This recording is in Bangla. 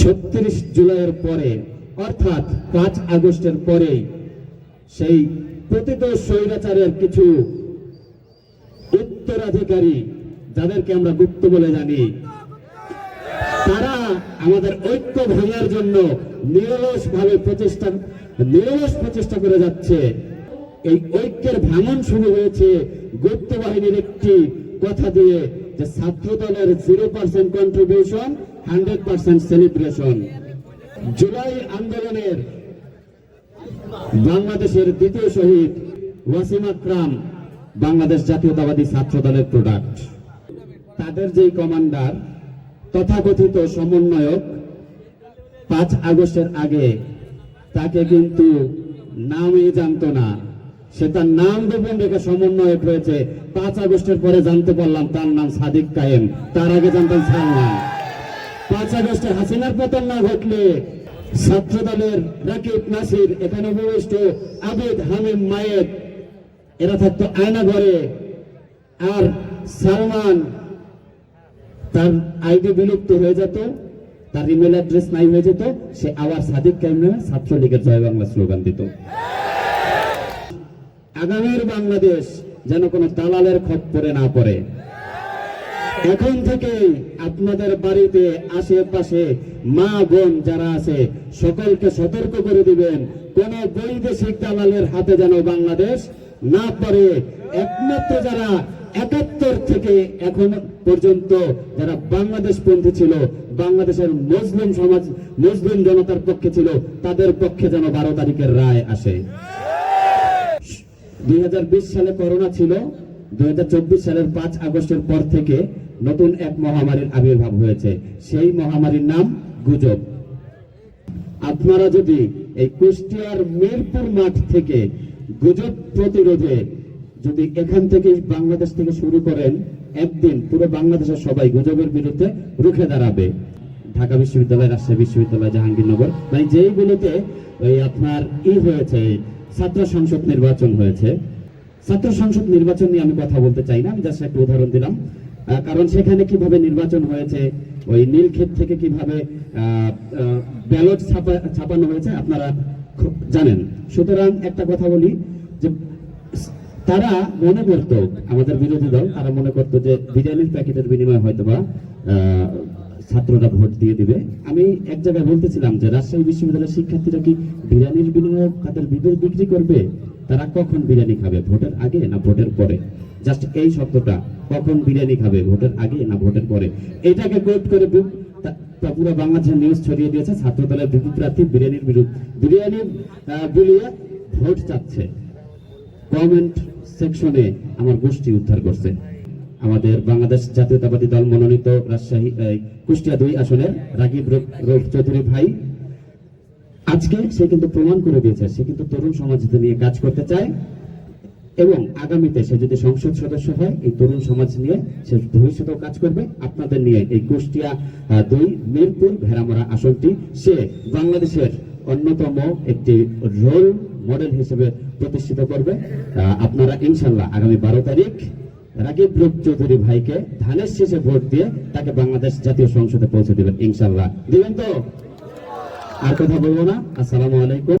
ছত্রিশ জুলাইয়ের পরে, অর্থাৎ পাঁচ আগস্টের পরে, সেই প্রতিত স্বৈরাচারের কিছু উত্তরাধিকারী যাদেরকে আমরা গুপ্ত বলে জানি, তারা আমাদের ঐক্য ভাঙার জন্য নিরলস ভাবে প্রচেষ্টা, নিরলস প্রচেষ্টা করে যাচ্ছে। এই ঐক্যের ভাঙন শুরু হয়েছে গুপ্ত বাহিনীর একটি কথা দিয়ে যে ছাত্র দলের zero percent contribution hundred percent celebration July আন্দোলনের বাংলাদেশের দ্বিতীয় শহীদ ওয়াসিম আকরাম, বাংলাদেশ জাতীয়তাবাদী ছাত্র দলের প্রোডাক্ট তাদের যেই কমান্ডার, তথাকথিত সমন্বয়ক, পাঁচ আগস্টের আগে তাকে কিন্তু নামই জানতো না। সে তার নাম গোপন রেখে সমন্বয়ক হয়েছে। পাঁচ আগস্টের পরে জানতে পারলাম তার নাম সাদিক কায়েম। তার আগে জানতাম সালমান পাঁচ আগস্টে হাসিনার পতন না ঘটলে ছাত্র দলের রাকিব নাসির, এখানে উপবিষ্ট আবেদ হামিম মায়ের, এরা থাকতো আয়না ঘরে। আর সালমান, তার আইডি বিলুপ্ত হয়ে যেত, তার ইমেল অ্যাড্রেস নাই হয়ে যেত, সে আবার সাদিক কাইম নামে ছাত্রলীগের জয় বাংলা স্লোগান দিত। আগামীর বাংলাদেশ যেন কোনো দালালের খপ্পরে না পড়ে। এখন থেকে আপনাদের বাড়িতে আশেপাশে মা, বোন যারা আছে, সকলকে সতর্ক করে দিবেন, কোন বৈদেশিক দালালের হাতে যেন বাংলাদেশ না পড়ে। একমাত্র যারা একাত্তর থেকে এখন পর্যন্ত যারা বাংলাদেশ পন্থী ছিল, বাংলাদেশের মুসলিম সমাজ, মুসলিম জনতার পক্ষে ছিল, তাদের পক্ষে যেন বারো তারিখের রায় আসে। দুই হাজার বিশ সালে করোনা ছিল, দুই সালের পাঁচ আগস্টের পর থেকে নতুন এক মহামারীর আবির্ভাব হয়েছে। সেই মহামারীর নাম গুজব। আপনারা যদি এই কুষ্টিয়ার মিরপুর মাঠ থেকে গুজব প্রতিরোধে যদি এখান থেকে বাংলাদেশ থেকে শুরু করেন, একদিন পুরো বাংলাদেশের সবাই গুজবের বিরুদ্ধে রুখে দাঁড়াবে। ঢাকা বিশ্ববিদ্যালয়, রাজশাহী বিশ্ববিদ্যালয়, জাহাঙ্গীরনগর মানে যেইগুলোতে ওই আপনার ই হয়েছে ছাত্র সংসদ নির্বাচন হয়েছে। ছাত্র সংসদ নির্বাচন নিয়ে আমি কথা বলতে চাই না আমি জাস্ট একটা উদাহরণ দিলাম। কারণ সেখানে কীভাবে নির্বাচন হয়েছে ওই নীলক্ষেত থেকে কীভাবে ব্যালট ছাপানো হয়েছে আপনারা জানেন। সুতরাং একটা কথা বলি যে তারা মনে করতো আমাদের বিরোধী দল তারা মনে করতো যে বিরিয়ানির প্যাকেটের বিনিময়ে হয়তো বা আহ, ছাত্ররা ভোট দিয়ে দিবে। আমি এক জায়গায় বলতেছিলাম যে রাজশাহী বিশ্ববিদ্যালয়ের শিক্ষার্থীরা কি বিরিয়ানির বিনিময়ে তাদের বিদ্যুৎ বিক্রি করবে? তারা কখন বিরিয়ানি খাবে? ভোটের আগে না ভোটের পরে? জাস্ট এই শব্দটা, কখন বিরিয়ানি খাবে? ভোটের আগে না ভোটের পরে? এটাকে কোট করে পুরো বাংলাদেশের নিউজ ছড়িয়ে দিয়েছে। ছাত্র দলের বিদ্যুৎ প্রার্থী বিরিয়ানির বিরুদ্ধে বিরিয়ানি বিলিয়ে ভোট চাচ্ছে। কমেন্ট সেকশনে আমার গোষ্ঠী উদ্ধার করছে। আমাদের বাংলাদেশ জাতীয়তাবাদী দল মনোনীত রাজশাহী কুষ্টিয়া দুই আসনের রাগিব রৌফ চৌধুরী ভাই। আজকে সে কিন্তু প্রমাণ করে দিয়েছে, সে কিন্তু তরুণ সমাজ নিয়ে কাজ করতে চায় এবং আগামীতে সে যদি সংসদ সদস্য হয়, এই তরুণ সমাজ নিয়ে সে ভবিষ্যতেও কাজ করবে। আপনাদের নিয়ে এই কুষ্টিয়া দুই, মিরপুর, ভেড়ামরা আসনটি সে বাংলাদেশের অন্যতম একটি রোল মডেল হিসেবে প্রতিষ্ঠিত করবে। আপনারা ইনশাল্লাহ আগামী বারো তারিখ রাগিব রূপ চৌধুরী ভাইকে ধানের শেষে ভোট দিয়ে তাকে বাংলাদেশ জাতীয় সংসদে পৌঁছে দেবেন ইনশাল্লাহ দিবেন তো? আর কথা বলব না। আসসালামু আলাইকুম।